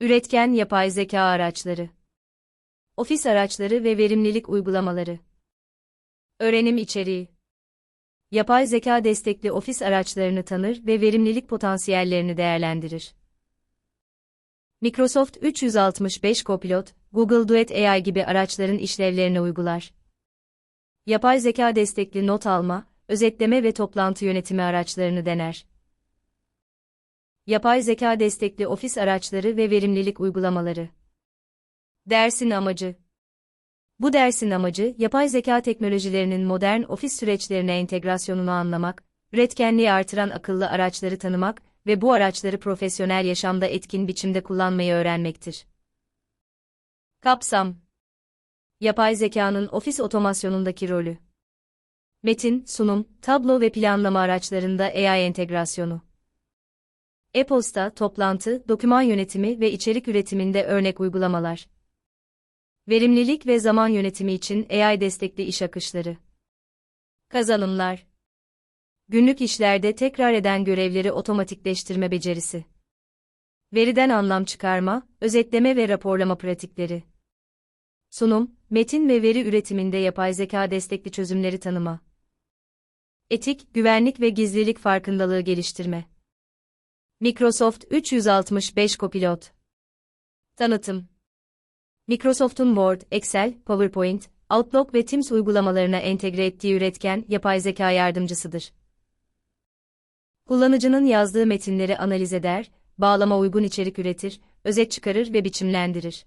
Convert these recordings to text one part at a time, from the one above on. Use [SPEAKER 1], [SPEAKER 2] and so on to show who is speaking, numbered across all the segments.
[SPEAKER 1] Üretken yapay zeka araçları. Ofis araçları ve verimlilik uygulamaları. Öğrenim içeriği. Yapay zeka destekli ofis araçlarını tanır ve verimlilik potansiyellerini değerlendirir. Microsoft 365 Copilot, Google Duet AI gibi araçların işlevlerini uygular. Yapay zeka destekli not alma, özetleme ve toplantı yönetimi araçlarını dener. Yapay zeka destekli ofis araçları ve verimlilik uygulamaları. Dersin amacı Bu dersin amacı, yapay zeka teknolojilerinin modern ofis süreçlerine entegrasyonunu anlamak, üretkenliği artıran akıllı araçları tanımak ve bu araçları profesyonel yaşamda etkin biçimde kullanmayı öğrenmektir. Kapsam Yapay zekanın ofis otomasyonundaki rolü Metin, sunum, tablo ve planlama araçlarında AI entegrasyonu e-posta, toplantı, doküman yönetimi ve içerik üretiminde örnek uygulamalar. Verimlilik ve zaman yönetimi için AI destekli iş akışları. Kazanımlar. Günlük işlerde tekrar eden görevleri otomatikleştirme becerisi. Veriden anlam çıkarma, özetleme ve raporlama pratikleri. Sunum, metin ve veri üretiminde yapay zeka destekli çözümleri tanıma. Etik, güvenlik ve gizlilik farkındalığı geliştirme. Microsoft 365 Copilot Tanıtım Microsoft'un Word, Excel, PowerPoint, Outlook ve Teams uygulamalarına entegre ettiği üretken, yapay zeka yardımcısıdır. Kullanıcının yazdığı metinleri analiz eder, bağlama uygun içerik üretir, özet çıkarır ve biçimlendirir.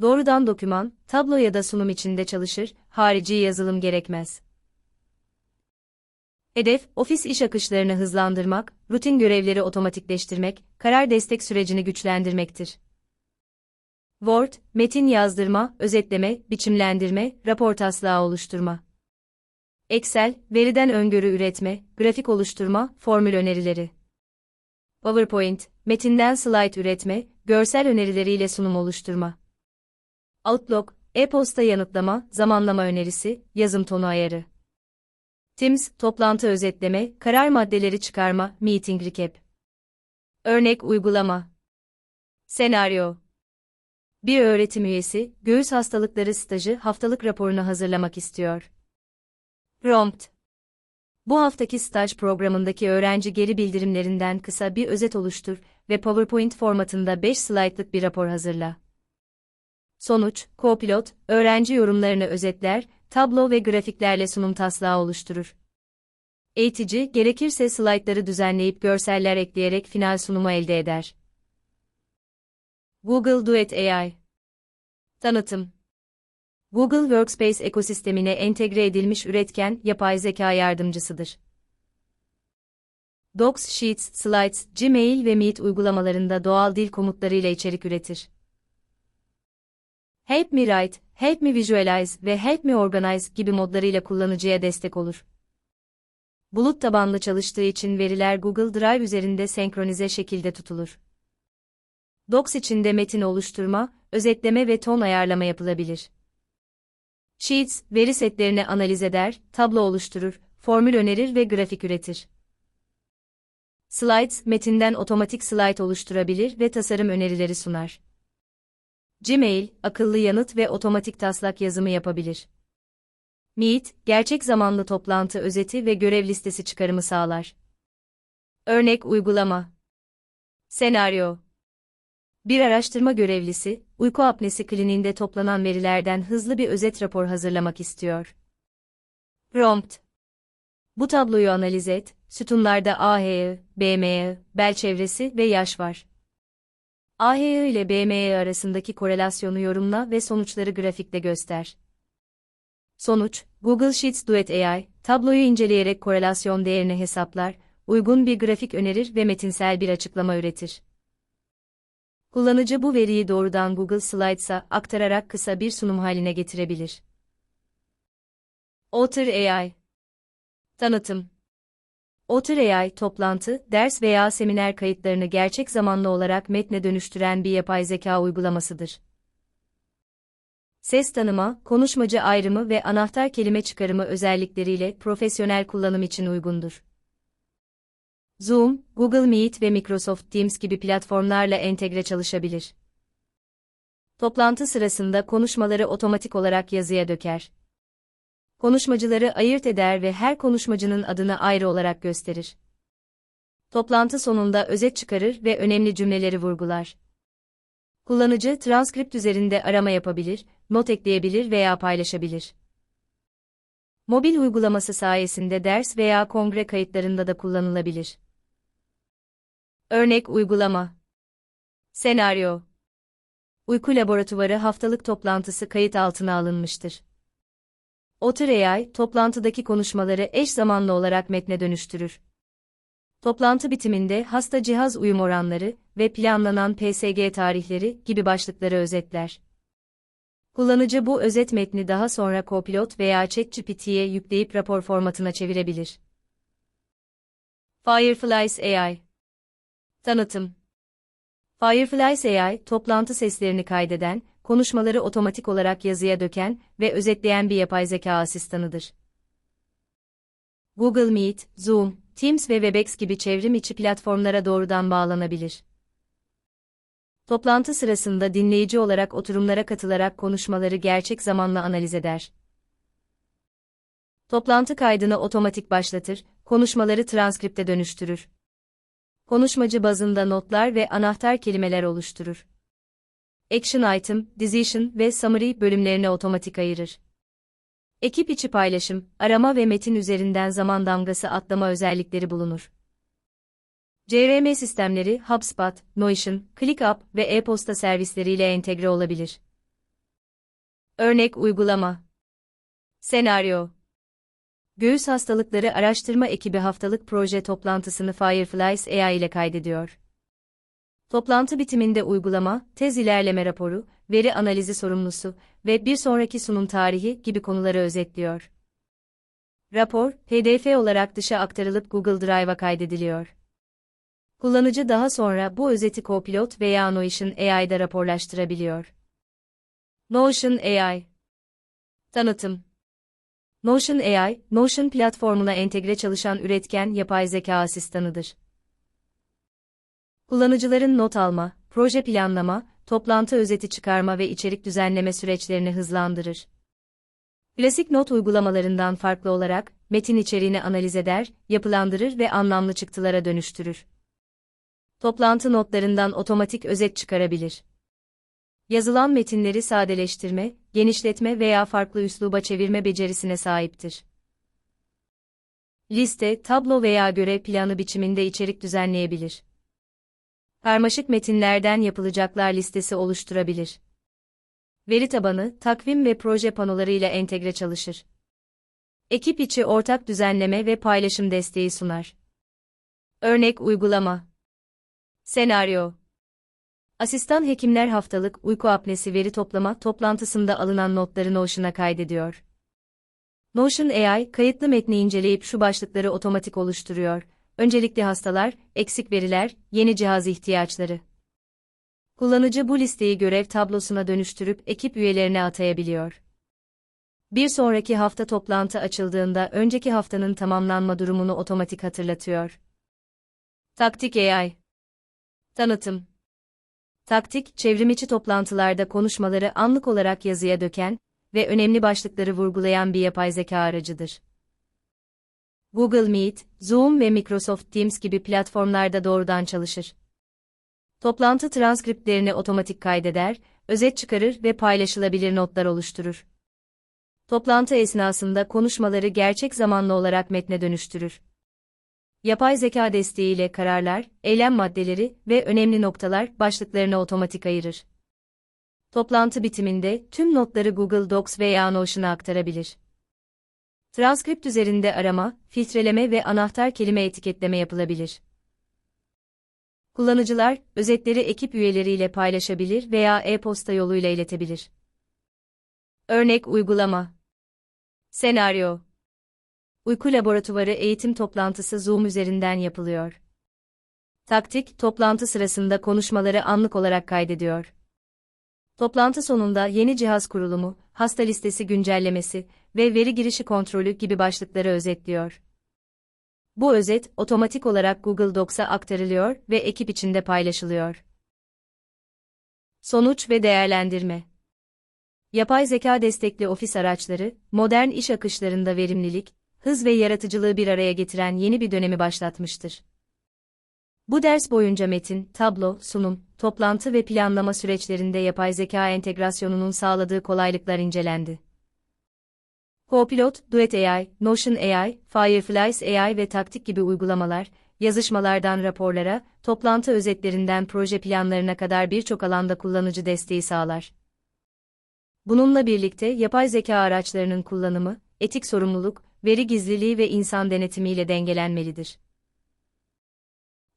[SPEAKER 1] Doğrudan doküman, tablo ya da sunum içinde çalışır, harici yazılım gerekmez. Hedef, ofis iş akışlarını hızlandırmak, rutin görevleri otomatikleştirmek, karar destek sürecini güçlendirmektir. Word, metin yazdırma, özetleme, biçimlendirme, rapor taslağı oluşturma. Excel, veriden öngörü üretme, grafik oluşturma, formül önerileri. PowerPoint, metinden slide üretme, görsel önerileriyle sunum oluşturma. Outlook, e-posta yanıtlama, zamanlama önerisi, yazım tonu ayarı. Teams, toplantı özetleme, karar maddeleri çıkarma, meeting recap. Örnek uygulama. Senaryo. Bir öğretim üyesi, göğüs hastalıkları stajı haftalık raporunu hazırlamak istiyor. Prompt. Bu haftaki staj programındaki öğrenci geri bildirimlerinden kısa bir özet oluştur ve PowerPoint formatında 5 slaytlık bir rapor hazırla. Sonuç, Copilot, öğrenci yorumlarını özetler, tablo ve grafiklerle sunum taslağı oluşturur. Eğitici, gerekirse slaytları düzenleyip görseller ekleyerek final sunumu elde eder. Google Duet AI Tanıtım Google Workspace ekosistemine entegre edilmiş üretken, yapay zeka yardımcısıdır. Docs, Sheets, Slides, Gmail ve Meet uygulamalarında doğal dil komutlarıyla içerik üretir. Help Me Write, Help Me Visualize ve Help Me Organize gibi modlarıyla kullanıcıya destek olur. Bulut tabanlı çalıştığı için veriler Google Drive üzerinde senkronize şekilde tutulur. Docs içinde metin oluşturma, özetleme ve ton ayarlama yapılabilir. Sheets, veri setlerini analiz eder, tablo oluşturur, formül önerir ve grafik üretir. Slides, metinden otomatik slide oluşturabilir ve tasarım önerileri sunar. Gmail, akıllı yanıt ve otomatik taslak yazımı yapabilir. Meet, gerçek zamanlı toplantı özeti ve görev listesi çıkarımı sağlar. Örnek uygulama. Senaryo. Bir araştırma görevlisi, uyku apnesi kliniğinde toplanan verilerden hızlı bir özet rapor hazırlamak istiyor. Prompt. Bu tabloyu analiz et, sütunlarda AHE, BME, bel çevresi ve yaş var. AHE ile BME arasındaki korelasyonu yorumla ve sonuçları grafikte göster. Sonuç, Google Sheets Duet AI, tabloyu inceleyerek korelasyon değerini hesaplar, uygun bir grafik önerir ve metinsel bir açıklama üretir. Kullanıcı bu veriyi doğrudan Google Slides'a aktararak kısa bir sunum haline getirebilir. Otter AI Tanıtım Otter AI, toplantı, ders veya seminer kayıtlarını gerçek zamanlı olarak metne dönüştüren bir yapay zeka uygulamasıdır. Ses tanıma, konuşmacı ayrımı ve anahtar kelime çıkarımı özellikleriyle profesyonel kullanım için uygundur. Zoom, Google Meet ve Microsoft Teams gibi platformlarla entegre çalışabilir. Toplantı sırasında konuşmaları otomatik olarak yazıya döker. Konuşmacıları ayırt eder ve her konuşmacının adını ayrı olarak gösterir. Toplantı sonunda özet çıkarır ve önemli cümleleri vurgular. Kullanıcı transkript üzerinde arama yapabilir, not ekleyebilir veya paylaşabilir. Mobil uygulaması sayesinde ders veya kongre kayıtlarında da kullanılabilir. Örnek uygulama Senaryo Uyku Laboratuvarı haftalık toplantısı kayıt altına alınmıştır. Otter AI, toplantıdaki konuşmaları eş zamanlı olarak metne dönüştürür. Toplantı bitiminde hasta cihaz uyum oranları ve planlanan PSG tarihleri gibi başlıkları özetler. Kullanıcı bu özet metni daha sonra Copilot veya ChatGPT'ye yükleyip rapor formatına çevirebilir. Fireflies AI Tanıtım Fireflies AI, toplantı seslerini kaydeden, konuşmaları otomatik olarak yazıya döken ve özetleyen bir yapay zeka asistanıdır. Google Meet, Zoom, Teams ve Webex gibi çevrim içi platformlara doğrudan bağlanabilir. Toplantı sırasında dinleyici olarak oturumlara katılarak konuşmaları gerçek zamanla analiz eder. Toplantı kaydını otomatik başlatır, konuşmaları transkripte dönüştürür. Konuşmacı bazında notlar ve anahtar kelimeler oluşturur. Action Item, Decision ve Summary bölümlerini otomatik ayırır. Ekip içi paylaşım, arama ve metin üzerinden zaman damgası atlama özellikleri bulunur. CRM sistemleri HubSpot, Notion, ClickUp ve e-posta servisleriyle entegre olabilir. Örnek uygulama Senaryo Göğüs hastalıkları araştırma ekibi haftalık proje toplantısını Fireflies AI ile kaydediyor. Toplantı bitiminde uygulama, tez ilerleme raporu, veri analizi sorumlusu ve bir sonraki sunum tarihi gibi konuları özetliyor. Rapor, PDF olarak dışa aktarılıp Google Drive'a kaydediliyor. Kullanıcı daha sonra bu özeti Copilot veya Notion AI'da raporlaştırabiliyor. Notion AI Tanıtım Notion AI, Notion platformuna entegre çalışan üretken yapay zeka asistanıdır. Kullanıcıların not alma, proje planlama, toplantı özeti çıkarma ve içerik düzenleme süreçlerini hızlandırır. Klasik not uygulamalarından farklı olarak, metin içeriğini analiz eder, yapılandırır ve anlamlı çıktılara dönüştürür. Toplantı notlarından otomatik özet çıkarabilir. Yazılan metinleri sadeleştirme, genişletme veya farklı üsluba çevirme becerisine sahiptir. Liste, tablo veya görev planı biçiminde içerik düzenleyebilir. Karmaşık metinlerden yapılacaklar listesi oluşturabilir. Veri tabanı, takvim ve proje panoları ile entegre çalışır. Ekip içi ortak düzenleme ve paylaşım desteği sunar. Örnek uygulama Senaryo Asistan hekimler haftalık uyku apnesi veri toplama toplantısında alınan notları Notion'a kaydediyor. Notion AI, kayıtlı metni inceleyip şu başlıkları otomatik oluşturuyor. Öncelikli hastalar, eksik veriler, yeni cihaz ihtiyaçları. Kullanıcı bu listeyi görev tablosuna dönüştürüp ekip üyelerine atayabiliyor. Bir sonraki hafta toplantı açıldığında önceki haftanın tamamlanma durumunu otomatik hatırlatıyor. Taktik AI Tanıtım Taktik, çevrimiçi toplantılarda konuşmaları anlık olarak yazıya döken ve önemli başlıkları vurgulayan bir yapay zeka aracıdır. Google Meet, Zoom ve Microsoft Teams gibi platformlarda doğrudan çalışır. Toplantı transkriptlerini otomatik kaydeder, özet çıkarır ve paylaşılabilir notlar oluşturur. Toplantı esnasında konuşmaları gerçek zamanlı olarak metne dönüştürür. Yapay zeka desteğiyle kararlar, eylem maddeleri ve önemli noktalar başlıklarını otomatik ayırır. Toplantı bitiminde tüm notları Google Docs veya Notion'a aktarabilir. Transkript üzerinde arama, filtreleme ve anahtar kelime etiketleme yapılabilir. Kullanıcılar, özetleri ekip üyeleriyle paylaşabilir veya e-posta yoluyla iletebilir. Örnek uygulama Senaryo Uyku Laboratuvarı eğitim toplantısı Zoom üzerinden yapılıyor. Taktik, toplantı sırasında konuşmaları anlık olarak kaydediyor. Toplantı sonunda yeni cihaz kurulumu, hasta listesi güncellemesi ve veri girişi kontrolü gibi başlıkları özetliyor. Bu özet otomatik olarak Google Docs'a aktarılıyor ve ekip içinde paylaşılıyor. Sonuç ve değerlendirme Yapay zeka destekli ofis araçları, modern iş akışlarında verimlilik, hız ve yaratıcılığı bir araya getiren yeni bir dönemi başlatmıştır. Bu ders boyunca metin, tablo, sunum, toplantı ve planlama süreçlerinde yapay zeka entegrasyonunun sağladığı kolaylıklar incelendi. Copilot, Duet AI, Notion AI, Fireflies AI ve Taktik gibi uygulamalar, yazışmalardan raporlara, toplantı özetlerinden proje planlarına kadar birçok alanda kullanıcı desteği sağlar. Bununla birlikte yapay zeka araçlarının kullanımı, etik sorumluluk, veri gizliliği ve insan denetimiyle dengelenmelidir.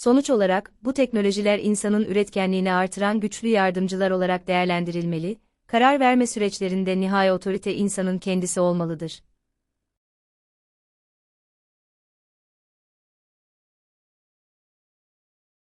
[SPEAKER 1] Sonuç olarak, bu teknolojiler insanın üretkenliğini artıran güçlü yardımcılar olarak değerlendirilmeli, karar verme süreçlerinde nihai otorite insanın kendisi olmalıdır.